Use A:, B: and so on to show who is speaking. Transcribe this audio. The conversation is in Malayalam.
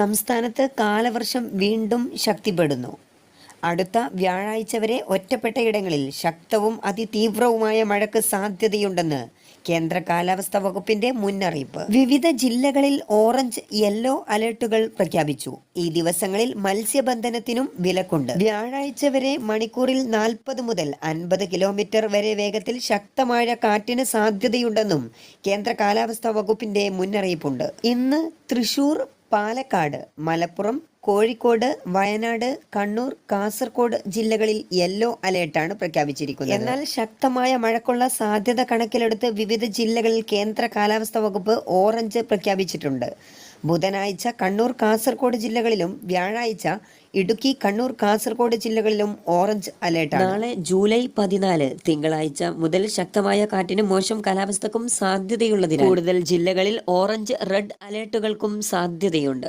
A: സംസ്ഥാനത്ത് കാലവർഷം വീണ്ടും ശക്തിപ്പെടുന്നു അടുത്ത വ്യാഴാഴ്ച വരെ ഒറ്റപ്പെട്ട ഇടങ്ങളിൽ ശക്തവും അതിതീവ്രവുമായ മഴയ്ക്ക് സാധ്യതയുണ്ടെന്ന് കേന്ദ്ര കാലാവസ്ഥാ വകുപ്പിന്റെ മുന്നറിയിപ്പ് വിവിധ ജില്ലകളിൽ ഓറഞ്ച് യെല്ലോ അലർട്ടുകൾ പ്രഖ്യാപിച്ചു ഈ ദിവസങ്ങളിൽ മത്സ്യബന്ധനത്തിനും വിലക്കുണ്ട് വ്യാഴാഴ്ച വരെ മണിക്കൂറിൽ നാൽപ്പത് മുതൽ അൻപത് കിലോമീറ്റർ വരെ വേഗത്തിൽ ശക്തമായ കാറ്റിന് സാധ്യതയുണ്ടെന്നും കേന്ദ്ര കാലാവസ്ഥാ വകുപ്പിന്റെ മുന്നറിയിപ്പുണ്ട് ഇന്ന് തൃശൂർ പാലക്കാട് മലപ്പുറം കോഴിക്കോട് വയനാട് കണ്ണൂർ കാസർഗോഡ് ജില്ലകളിൽ യെല്ലോ അലേർട്ടാണ് പ്രഖ്യാപിച്ചിരിക്കുന്നത്
B: എന്നാൽ ശക്തമായ മഴക്കുള്ള സാധ്യത കണക്കിലെടുത്ത് വിവിധ ജില്ലകളിൽ കേന്ദ്ര കാലാവസ്ഥാ വകുപ്പ് ഓറഞ്ച് പ്രഖ്യാപിച്ചിട്ടുണ്ട് ബുധനാഴ്ച കണ്ണൂർ കാസർഗോഡ് ജില്ലകളിലും വ്യാഴാഴ്ച ഇടുക്കി കണ്ണൂർ കാസർഗോഡ് ജില്ലകളിലും ഓറഞ്ച് അലേർട്ടാണ്
C: നാളെ ജൂലൈ പതിനാല് തിങ്കളാഴ്ച മുതൽ ശക്തമായ കാറ്റിനും മോശം കാലാവസ്ഥക്കും സാധ്യതയുള്ളതിനാൽ കൂടുതൽ ജില്ലകളിൽ ഓറഞ്ച് റെഡ് അലേർട്ടുകൾക്കും സാധ്യതയുണ്ട്